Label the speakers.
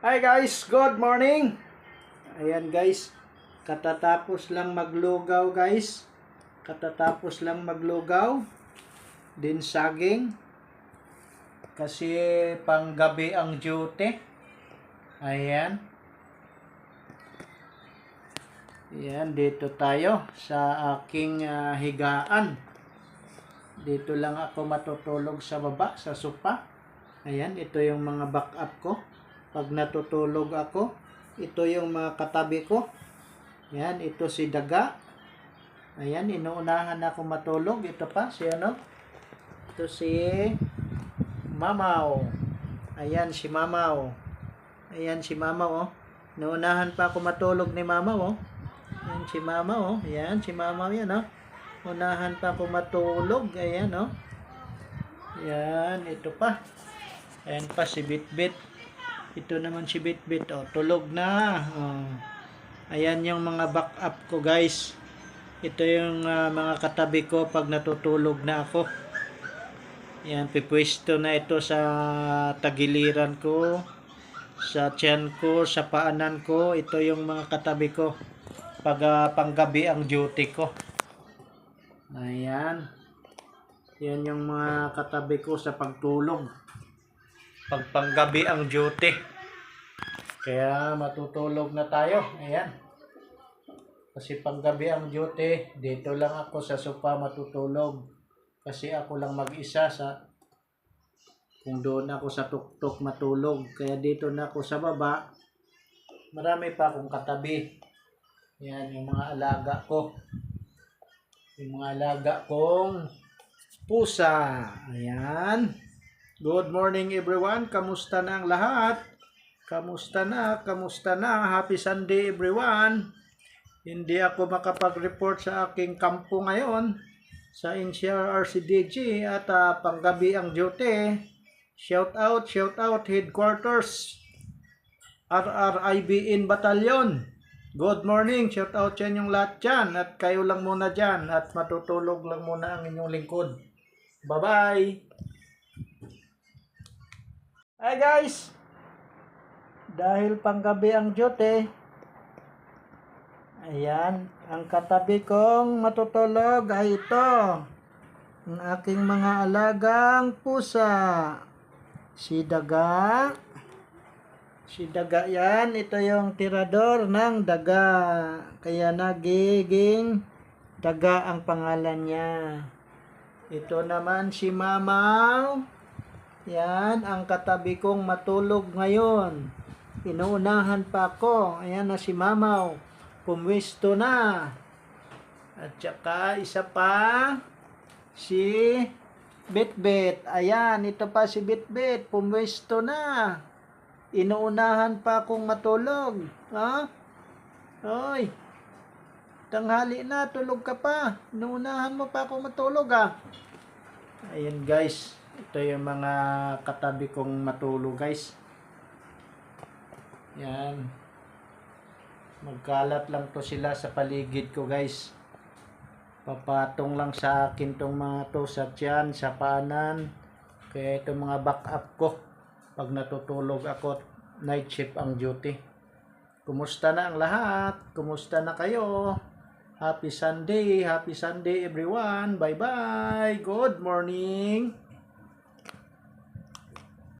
Speaker 1: Hi guys, good morning. Ayan guys, katatapos lang maglugaw guys. Katatapos lang maglugaw. Din saging. Kasi panggabi ang duty. Ayan. Ayan, dito tayo sa aking ah, higaan. Dito lang ako matutulog sa baba, sa sopa. Ayan, ito yung mga backup ko. Pag natutulog ako, ito yung mga katabi ko. Ayan, ito si Daga. Ayan, inuunahan ako matulog. Ito pa, si ano? Ito si Mamaw. Ayan, si Mamaw. Ayan, si Mamaw, oh. Inuunahan pa ako matulog ni Mamaw, oh. Ayan, si Mamaw, oh. Ayan, si Mamaw yan, oh. Unahan pa ako matulog. Ayan, oh. Ayan, ito pa. Ayan pa si Bitbit. Ito naman si Bitbit. Oh, tulog na. Oh. Ayan yung mga backup ko guys. Ito yung ah, mga katabi ko pag natutulog na ako. Ayan, pipwesto na ito sa tagiliran ko, sa tiyan ko, sa paanan ko. Ito yung mga katabi ko pag ah, panggabi ang duty ko. Ayan. Yan yung mga katabi ko sa pagtulog. Pag panggabi ang duty. Kaya matutulog na tayo. Ayan. Kasi panggabi ang duty, dito lang ako sa sopa matutulog. Kasi ako lang mag-isa sa kung doon ako sa tuktok matulog. Kaya dito na ako sa baba. Marami pa akong katabi. Yan yung mga alaga ko. Yung mga alaga kong pusa. Ayan. Good morning everyone. Kamusta na ang lahat? Kamusta na? Kamusta na? Happy Sunday everyone. Hindi ako makapag-report sa aking kampo ngayon sa NCR RCDG at ah, panggabi ang duty. Shout out, shout out headquarters. RRIB in Batalyon. Good morning, shout out sa inyong lahat dyan at kayo lang muna dyan at matutulog lang muna ang inyong lingkod. Bye-bye! Hi guys! Dahil panggabi ang duty, ayan, ang katabi kong matutulog ay ito. Ang aking mga alagang pusa. Si Daga. Si Daga yan, ito yung tirador ng daga. Kaya nagiging Daga ang pangalan niya. Ito naman si Mamaw. Yan, ang katabi kong matulog ngayon. Inuunahan pa ako. Ayan na si Mamaw. Pumwisto na. At saka isa pa, si Bitbit. Ayan, ito pa si Bitbit. Pumwisto na. Inuunahan pa akong matulog. Ha? Hoy. Tanghali na, tulog ka pa. Inuunahan mo pa akong matulog ah. Ayan guys, ito yung mga katabi kong matulog guys. Yan. Magkalat lang to sila sa paligid ko guys. Papatong lang sa akin tong mga to sa tiyan, sa paanan. Kaya itong mga backup ko. Pag natutulog ako, night shift ang duty. Kumusta na ang lahat? Kumusta na kayo? Happy Sunday, happy Sunday everyone. Bye-bye. Good morning.